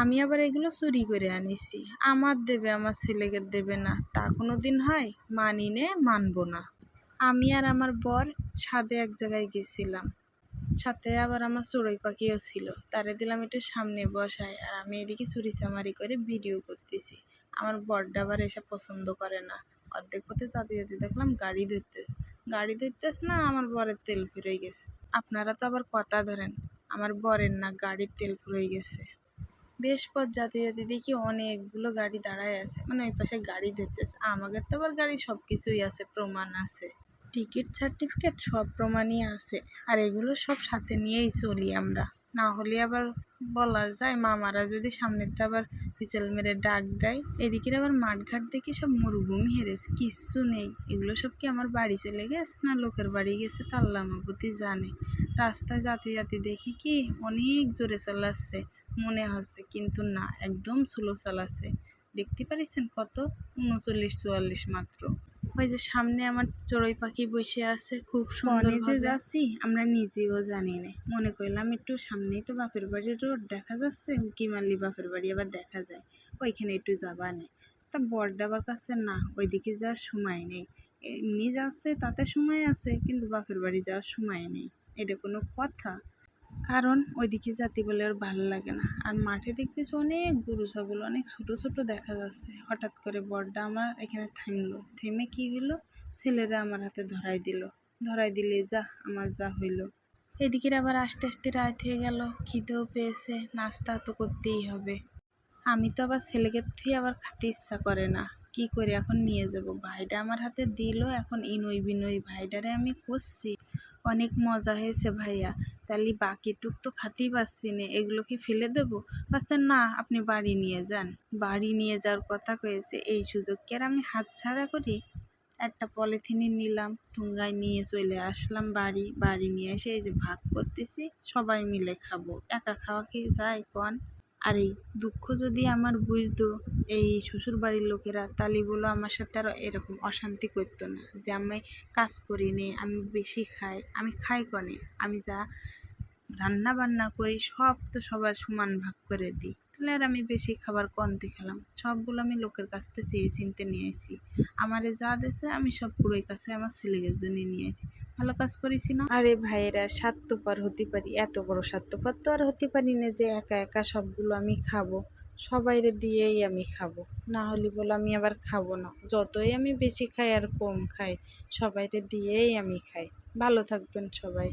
আমি আবার এগুলো চুরি করে আনিছি। আমার দেবে, আমার ছেলেকে দেবে না। তা কোনো দিন হয়? মানি নে, মানব না। আমি আর আমার বর ছাদে এক জায়গায় গেছিলাম। সাথে আবার আমার চড়ুই পাখিও ছিল। তারে দিলাম একটু সামনে বসায়। আর আমি এদিকে চুরি চামারি করে ভিডিও করতেছি। আমার বরটা আবার এসব পছন্দ করে না। অর্ধেক পথে যেতে যেতে দেখলাম গাড়ি ধরতেছে। গাড়ি ধরতেস না, আমার বরের তেল ফুরিয়ে গেছে। আপনারা তো আবার কথা ধরেন। আমার বরের না, গাড়ির তেল ফুরিয়ে গেছে। বেশ পথ যেতে দেখি অনেকগুলো গাড়ি দাঁড়ায় আছে। মানে ওই পাশে গাড়ি ধরতেছে। আমাদের তো আবার গাড়ি সব কিছুই আছে, প্রমাণ আছে। টিকিট, সার্টিফিকেট সব প্রমাণই আছে। আর এগুলো সব সাথে নিয়েই চলি আমরা। না হলে আবার বলা যায়, মামারা যদি সামনেতে আবার হুইসেল মেরে ডাক দেয়, এদিকের আবার মাঠঘাট দেখি সব মরুভূমি হেরেছে। কিচ্ছু নেই। এগুলো সব কি আমার বাড়ি চলে গেছে না লোকের বাড়ি গেছে তা আল্লাহ মাহবুতি জানে। রাস্তায় যাতে যাতে দেখি কি অনেক জোরে চালাচ্ছে। মনে হচ্ছে কিন্তু না একদম স্লো চালাচ্ছে দেখতে পারিছেন কত? উনচল্লিশ চুয়াল্লিশ মাত্র। ওই যে সামনে আমার চড়ুই পাখি বসে আছে খুব সুন্দর যে যাচ্ছি? আমরা নিজেও জানি না। মনে করলাম একটু সামনেই তো বাপের বাড়ির রোড দেখা যাচ্ছে উকি মারলি বাপের বাড়ি আবার দেখা যায়। ওইখানে একটু যাবা নেই তা বরডাবার কাছে না ওইদিকে যাওয়ার সময় নেই। এমনি যাচ্ছে তাতে সময় আছে কিন্তু বাপের বাড়ি যাওয়ার সময় নেই। এটা কোনো কথা? কারণ ওইদিকে যাতে বলে আর ভালো লাগে না। আর মাঠে দেখতেছি অনেক গরু, ছাগল, অনেক ছোটো ছোটো দেখা যাচ্ছে। হঠাৎ করে বরটা আমার এখানে থামলো। থেমে কি হইল? ছেলেরা আমার হাতে ধরাই দিল। ধরাই দিলে যা, আমার যা হইল। এদিকের আবার আস্তে আস্তে রাত হয়ে গেল। খিদেও পেয়েছে, নাস্তা তো করতেই হবে। আমি তো আবার ছেলেকে থুয়ে আবার খাতে ইচ্ছা করে না। কি করে এখন নিয়ে যাব? ভাইটা আমার হাতে দিল, এখন ইনই বিনই ভাইটারে আমি করছি অনেক মজা হয়েছে ভাইয়া। তাহলে বাকিটুক তো খাতেই পারছি না। এগুলো কি ফেলে দেবো? বলছে না, আপনি বাড়ি নিয়ে যান। বাড়ি নিয়ে যাওয়ার কথা কয়েছে। এই সুযোগ কি আর আমি হাতছাড়া করি? একটা পলিথিনে নিলাম, ঠুঙ্গায় নিয়ে চলে আসলাম বাড়ি। বাড়ি নিয়ে এসে এই যে ভাগ করতেছি, সবাই মিলে খাব। একা খাওয়া কি যায়, কন? আর এই দুঃখ যদি আমার বুঝতো এই শ্বশুর বাড়ির লোকেরা, তাহলে বলো আমার সাথে আরও এরকম অশান্তি করতো না যে আমি কাজ করি নে, আমি বেশি খাই, আমি খাই কনে, আমি যা রান্না বান্না করি, সব তো সবার সমান ভাগ করে দিই। তাহলে আর আমি বেশি খাবার কমতে খেলাম। সবগুলো আমি লোকের কাছ থেকে চেয়ে চিনতে নিয়ে আসি। আমারে যা দেছে আমি সব পুরোই কাছে আমার ছেলেদের জন্য নিয়ে আসি। ভালো কাজ করেছি না? আরে ভাইয়েরা, স্বার্থপর হতে পারি, এত বড় স্বার্থপর তো আর হতে পারি না যে একা একা সবগুলো আমি খাব। সবাইরে দিয়েই আমি খাব। না হলে বলে আমি আবার খাব না। যতই আমি বেশি খাই আর কম খাই, সবাইরে দিয়েই আমি খাই। ভালো থাকবেন সবাই।